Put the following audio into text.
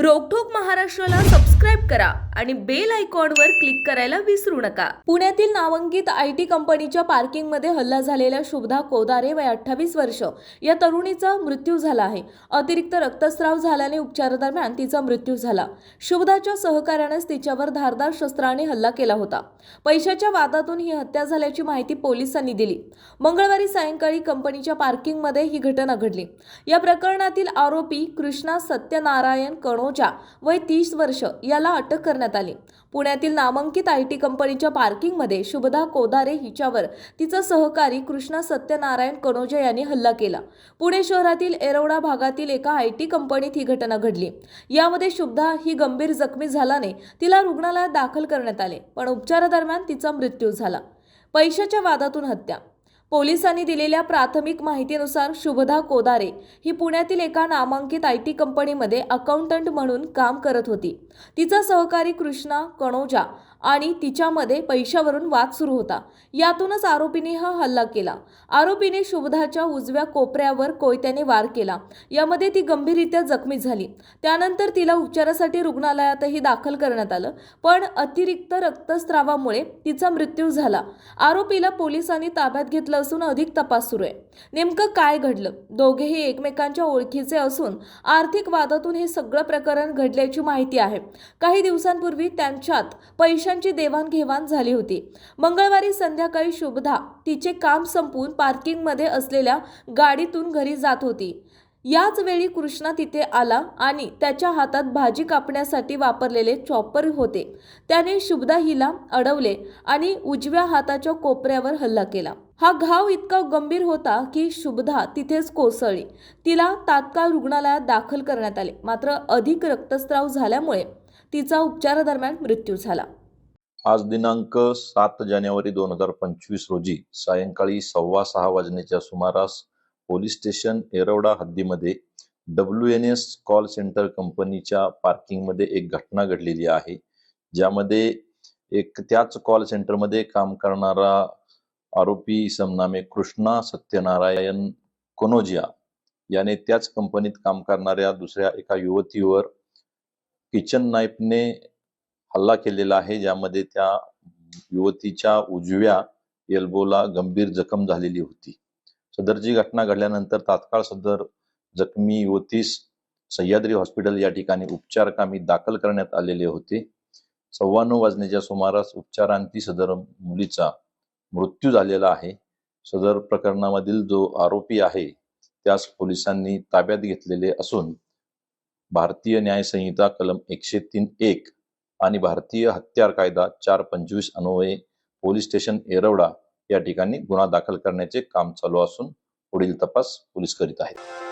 रोकठोक महाराष्ट्राला सबस्क्राईब करा आणि बेल आयकॉनवर क्लिक करायला विसरू नका. पुण्यातील नामांकित आय टी कंपनीच्या पार्किंगमध्ये हल्ला झालेल्या शुभदा कोदारे वय अठ्ठावीस वर्ष. या तरुणीचा मृत्यू झाला आहे. अतिरिक्त रक्तस्राव झाल्याने उपचारादरम्यान तिचा मृत्यू झाला. शुभदाच्या सहकार्यानेच तिच्यावर धारदार शस्त्राने हल्ला केला होता. पैशाच्या वादातून ही हत्या झाल्याची माहिती पोलिसांनी दिली. मंगळवारी सायंकाळी कंपनीच्या पार्किंगमध्ये ही घटना घडली. या प्रकरणातील आरोपी कृष्णा सत्यनारायण कणो कणोजा वय तीस वर्ष याला अटक करण्यात आली. पुण्यातील नामांकित आय टी कंपनीच्या पार्किंगमध्ये शुभदा कोदारे हिच्यावर तिचा सहकारी कृष्णा सत्यनारायण कनोजा यांनी हल्ला केला. पुणे शहरातील एरवडा भागातील एका आय टी कंपनीत ही घटना घडली. यामध्ये शुभदा ही गंभीर जखमी झाल्याने तिला रुग्णालयात दाखल करण्यात आले पण उपचारादरम्यान तिचा मृत्यू झाला. पैशाच्या वादातून हत्या पोलिसांनी दिलेल्या प्राथमिक माहितीनुसार शुभदा कोदारे ही पुण्यातील एका नामांकित आय टी कंपनीमध्ये अकाउंटंट म्हणून काम करत होती. तिचा सहकारी कृष्णा कणोजा आणि तिच्यामध्ये पैशावरून वाद सुरू होता. यातूनच आरोपीने हा हल्ला केला. आरोपीने शुभदाच्या उजव्या कोपऱ्यावर कोयत्याने वार केला. यामध्ये ती गंभीररित्या जखमी झाली. त्यानंतर तिला उपचारासाठी रुग्णालयातही दाखल करण्यात आलं पण अतिरिक्त रक्तस्रावामुळे तिचा मृत्यू झाला. आरोपीला पोलिसांनी ताब्यात घेतलं असून अधिक तपास सुरू आहे. नेमकं काय घडलं? दोघेही एकमेकांच्या ओळखीचे असून आर्थिक वादातून हे सगळं प्रकरण घडल्याची माहिती आहे. काही दिवसांपूर्वी त्यांच्यात पैशांची देवाणघेवाण झाली होती. मंगळवारी संध्याकाळी शुभदा तिचे काम संपवून पार्किंगमध्ये असलेल्या गाडीतून घरी जात होती. याच वेळी कृष्णा तिथे आला आणि त्याच्या हातात भाजी कापण्यासाठी वापरलेले चॉपर होते. त्याने शुभदा हिला अडवले आणि उजव्या हाताच्या कोपऱ्यावर हल्ला केला. हा घाव इतका गंभीर होता की शुभदा तिथेच कोसळली. तिला तात्काळ रुग्णालयात दाखल करण्यात आले. मात्र अधिक रक्तस्राव झाल्यामुळे तिचा उपचारादरम्यान मृत्यू झाला. आज दिनांक सात जानेवारी दोन हजार पंचवीस रोजी सायंकाळी सव्वा सहा वाजण्याच्या सुमारास police station Yerawada हद्दीमध्ये W N S call centre कंपनीच्या पार्किंगमध्ये एक घटना घडलेली आहे. ज्यामध्ये एक त्याच कॉल सेंटरमध्ये काम करणारा आरोपी समनामे कृष्णा सत्यनारायण कोनोजिया याने त्याच कंपनीत काम करणाऱ्या दुसऱ्या एका युवतीवर किचन नाईफने हल्ला केलेला आहे ज्यामध्ये त्या युवतीच्या उजव्या एल्बोला गंभीर जखम झालेली होती. सदरची घटना घडल्यानंतर तात्काळ सदर जखमी युवतीस सह्याद्री हॉस्पिटल या ठिकाणी उपचारकामी दाखल करण्यात आलेले होते. सव्वाण्णव वाजण्याच्या सुमारास उपचारांती सदर मुलीचा मृत्यू झालेला आहे. सदर प्रकरणामधील जो आरोपी आहे त्यास पोलिसांनी ताब्यात घेतलेले असून भारतीय न्यायसंहिता कलम एकशे तीन एक आणि भारतीय हत्यार कायदा चार पंचवीस अन्वये पोलीस स्टेशन एरवडा या ठिकाणी गुन्हा दाखल करण्याचे काम चालू असून पुढील तपास पोलीस करीत आहेत.